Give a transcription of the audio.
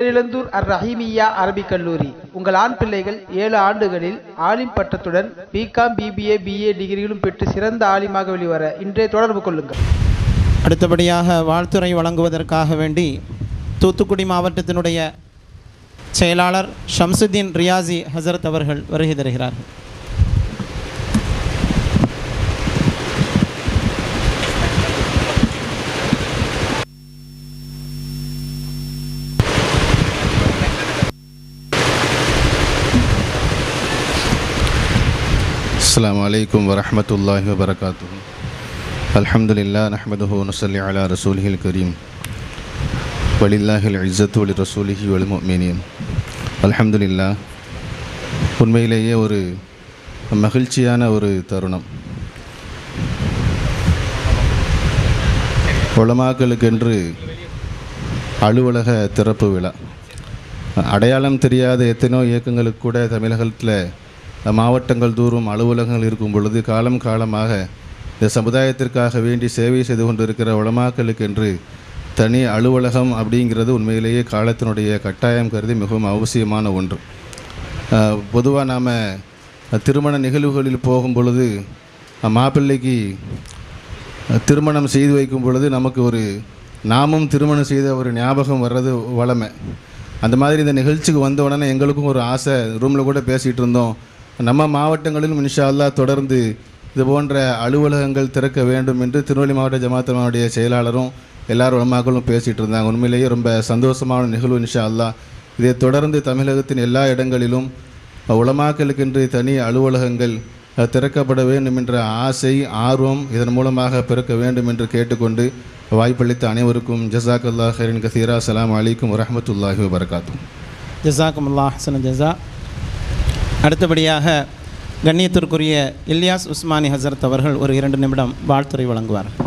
பேரிழந்தூர் அர் ரஹீமியா அரபிக் கல்லூரி. உங்கள் ஆண் பிள்ளைகள் ஏழு ஆண்டுகளில் ஆலிம் பட்டத்துடன் பிகாம் பிபிஏ பிஏ டிகிரிகளும் பெற்று சிறந்த ஆலிமாக வெளிவர இன்றே தொடர்பு கொள்ளுங்கள். அடுத்தபடியாக வாழ்த்துறை வழங்குவதற்காக வேண்டி தூத்துக்குடி மாவட்டத்தினுடைய செயலாளர் ஷம்சுதீன் ரியாசி ஹசரத் அவர்கள் வருகை தருகிறார்கள். السلام عليكم ورحمة الله وبركاته الحمد لله نحمده ونصلي على رسوله الكريم ولله العزة ولرسوله والمؤمنين الحمد لله உண்மையிலேயே ஒரு மகிழ்ச்சியான ஒரு தருணம் உலமாக்களுக்கென்று அலுவலக திறப்பு விழா அடையாளம் தெரியாத எத்தனையோ இயக்கங்களுக்கு கூட தமிழகத்தில் மாவட்டங்கள் தூரும் அலுவலகங்கள் இருக்கும் பொழுது காலம் காலமாக இந்த சமுதாயத்திற்காக வேண்டி சேவை செய்து கொண்டிருக்கிற உலமாக்களுக்கென்று தனி அலுவலகம் அப்படிங்கிறது உண்மையிலேயே காலத்தினுடைய கட்டாயம் கருதி மிகவும் அவசியமான ஒன்று. பொதுவாக நாம் திருமண நிகழ்வுகளில் போகும் பொழுது மாப்பிள்ளைக்கு திருமணம் செய்து வைக்கும் பொழுது நமக்கு ஒரு நாமும் திருமணம் செய்த ஒரு ஞாபகம் வர்றது வளமை. அந்த மாதிரி இந்த நிகழ்ச்சிக்கு வந்த உடனே எங்களுக்கும் ஒரு ஆசை ரூமில் கூட பேசிகிட்டு இருந்தோம். நம்ம மாவட்டங்களிலும் இன்ஷா தொடர்ந்து இது போன்ற அலுவலகங்கள் திறக்க வேண்டும் என்று திருநெல்வேலி மாவட்ட ஜமாத்தனுடைய செயலாளரும் எல்லாரும் உலமாக்களும் பேசிகிட்டு இருந்தாங்க. உண்மையிலேயே ரொம்ப சந்தோஷமான நிகழ்வு இன்ஷா அல்லாஹ் இதை தொடர்ந்து தமிழகத்தின் எல்லா இடங்களிலும் உலமாக்களுக்கென்று தனி அலுவலகங்கள் திறக்கப்பட வேண்டும் என்ற ஆசை ஆர்வம் இதன் மூலமாக பிறக்க வேண்டும் என்று கேட்டுக்கொண்டு வாய்ப்பளித்த அனைவருக்கும் ஜசாக் ஹரின் கசீரா. அஸ்ஸலாமு அலைக்கும் வரஹ்மத்துல்லாஹி வபரகாத்துஹு. ஜசாக்குமுல்லா ஹசன ஜசா அடுத்தபடியாக கண்ணியத்திற்குரிய இல்யாஸ் உஸ்மானி ஹசரத் அவர்கள் ஒரு இரண்டு நிமிடம் வாழ்த்துறை வழங்குவார்கள்.